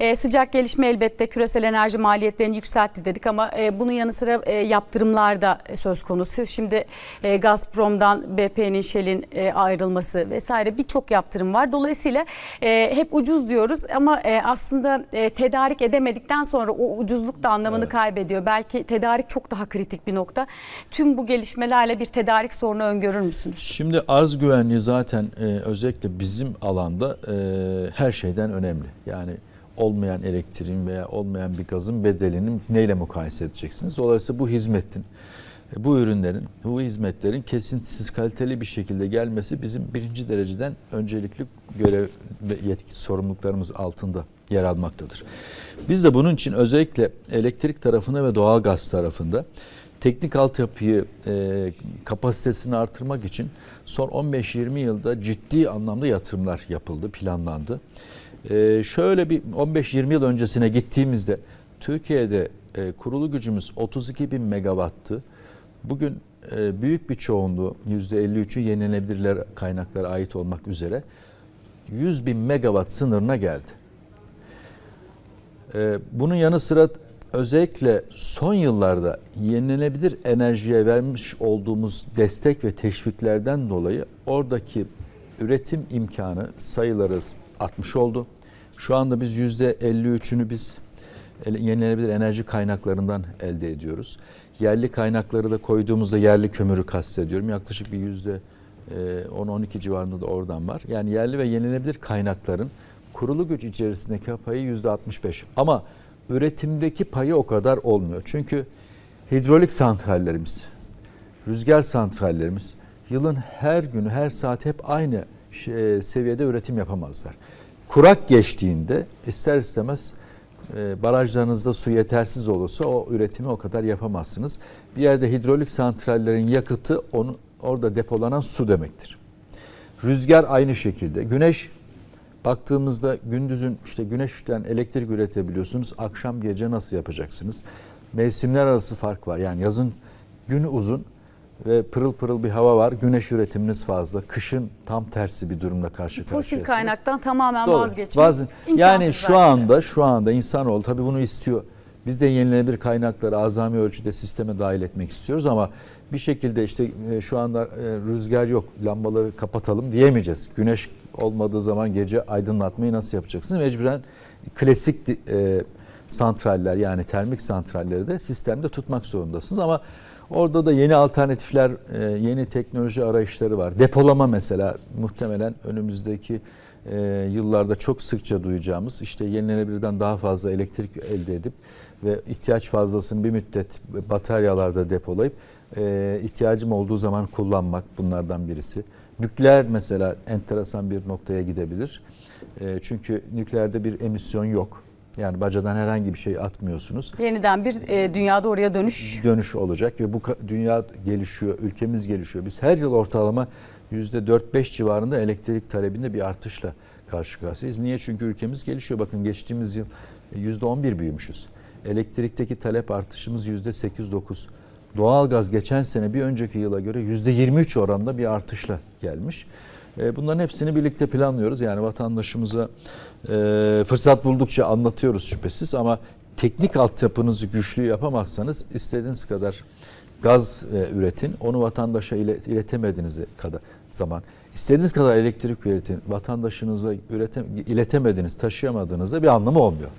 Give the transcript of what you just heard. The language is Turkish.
E, sıcak gelişme elbette küresel enerji maliyetlerini yükseltti dedik ama e, bunun yanı sıra e, yaptırımlar da söz konusu. Şimdi e, Gazprom'dan BP'nin, Shell'in e, ayrılması vesaire birçok yaptırım var. Dolayısıyla e, hep ucuz diyoruz ama e, aslında e, tedarik edemedikten sonra o ucuzluk da anlamını kaybediyor. Belki tedarik çok daha kritik bir nokta. Tüm bu gelişmelerle bir tedarik sorunu öngörür müsünüz? Şimdi arz güvenliği zaten e, özellikle bizim alanda e, her şeyden önemli. Yani olmayan elektriğin veya olmayan bir gazın bedelini neyle mukayese edeceksiniz? Dolayısıyla bu hizmetin, e, bu ürünlerin, bu hizmetlerin kesintisiz kaliteli bir şekilde gelmesi bizim birinci dereceden öncelikli görev ve yetki sorumluluklarımız altında yer almaktadır. Biz de bunun için özellikle elektrik tarafında ve doğal gaz tarafında teknik altyapıyı e, kapasitesini artırmak için son 15-20 yılda ciddi anlamda yatırımlar yapıldı, planlandı. E, şöyle bir 15-20 yıl öncesine gittiğimizde Türkiye'de e, kurulu gücümüz 32 bin megawattı. Bugün e, büyük bir çoğunluğu %53'ü yenilenebilirler kaynaklara ait olmak üzere 100 bin megawatt sınırına geldi. E, bunun yanı sıra özellikle son yıllarda yenilenebilir enerjiye vermiş olduğumuz destek ve teşviklerden dolayı oradaki üretim imkanı sayıları artmış oldu. Şu anda biz %53'ünü biz yenilenebilir enerji kaynaklarından elde ediyoruz. Yerli kaynakları da koyduğumuzda yerli kömürü kastediyorum. Yaklaşık bir yüzde 10-12 civarında da oradan var. Yani yerli ve yenilenebilir kaynakların kurulu güç içerisindeki payı yüzde 65. Ama üretimdeki payı o kadar olmuyor. Çünkü hidrolik santrallerimiz, rüzgar santrallerimiz yılın her günü, her saat hep aynı seviyede üretim yapamazlar. Kurak geçtiğinde ister istemez e, barajlarınızda su yetersiz olursa o üretimi o kadar yapamazsınız. Bir yerde hidrolik santrallerin yakıtı onu orada depolanan su demektir. Rüzgar aynı şekilde. Güneş baktığımızda gündüzün işte güneşten elektrik üretebiliyorsunuz. Akşam gece nasıl yapacaksınız? Mevsimler arası fark var. Yani yazın günü uzun ve pırıl pırıl bir hava var. Güneş üretiminiz fazla. Kışın tam tersi bir durumla karşı karşıyasınız. Fosil kaynaktan tamamen Doğru. vazgeçmek. İmkansız yani şu belki anda şu anda insanoğlu tabii bunu istiyor. Biz de yenilenebilir kaynakları azami ölçüde sisteme dahil etmek istiyoruz ama bir şekilde işte e, şu anda e, rüzgar yok, lambaları kapatalım diyemeyeceğiz. Güneş olmadığı zaman gece aydınlatmayı nasıl yapacaksınız? Mecburen klasik e, santraller yani termik santralleri de sistemde tutmak zorundasınız ama orada da yeni alternatifler, e, yeni teknoloji arayışları var. Depolama mesela muhtemelen önümüzdeki e, yıllarda çok sıkça duyacağımız işte yenilenebilirden daha fazla elektrik elde edip ve ihtiyaç fazlasını bir müddet bataryalarda depolayıp e, ihtiyacım olduğu zaman kullanmak bunlardan birisi. Nükleer mesela enteresan bir noktaya gidebilir. Çünkü nükleerde bir emisyon yok. Yani bacadan herhangi bir şey atmıyorsunuz Yeniden bir e, dünyada oraya dönüş. dönüş olacak ve bu dünya gelişiyor, ülkemiz gelişiyor. Biz her yıl ortalama %4-5 civarında elektrik talebinde bir artışla karşı karşıyayız. Niye? Çünkü ülkemiz gelişiyor. Bakın geçtiğimiz yıl %11 büyümüşüz. Elektrikteki talep artışımız %8-9. Doğalgaz geçen sene bir önceki yıla göre %23 oranda bir artışla gelmiş. E, Bunların hepsini birlikte planlıyoruz. Yani vatandaşımıza e, fırsat buldukça anlatıyoruz şüphesiz ama teknik altyapınızı güçlü yapamazsanız istediğiniz kadar gaz e, üretin. Onu vatandaşa ile, iletemediğiniz kadar zaman istediğiniz kadar elektrik üretin. Vatandaşınıza üretem, iletemediğiniz, taşıyamadığınızda bir anlamı olmuyor.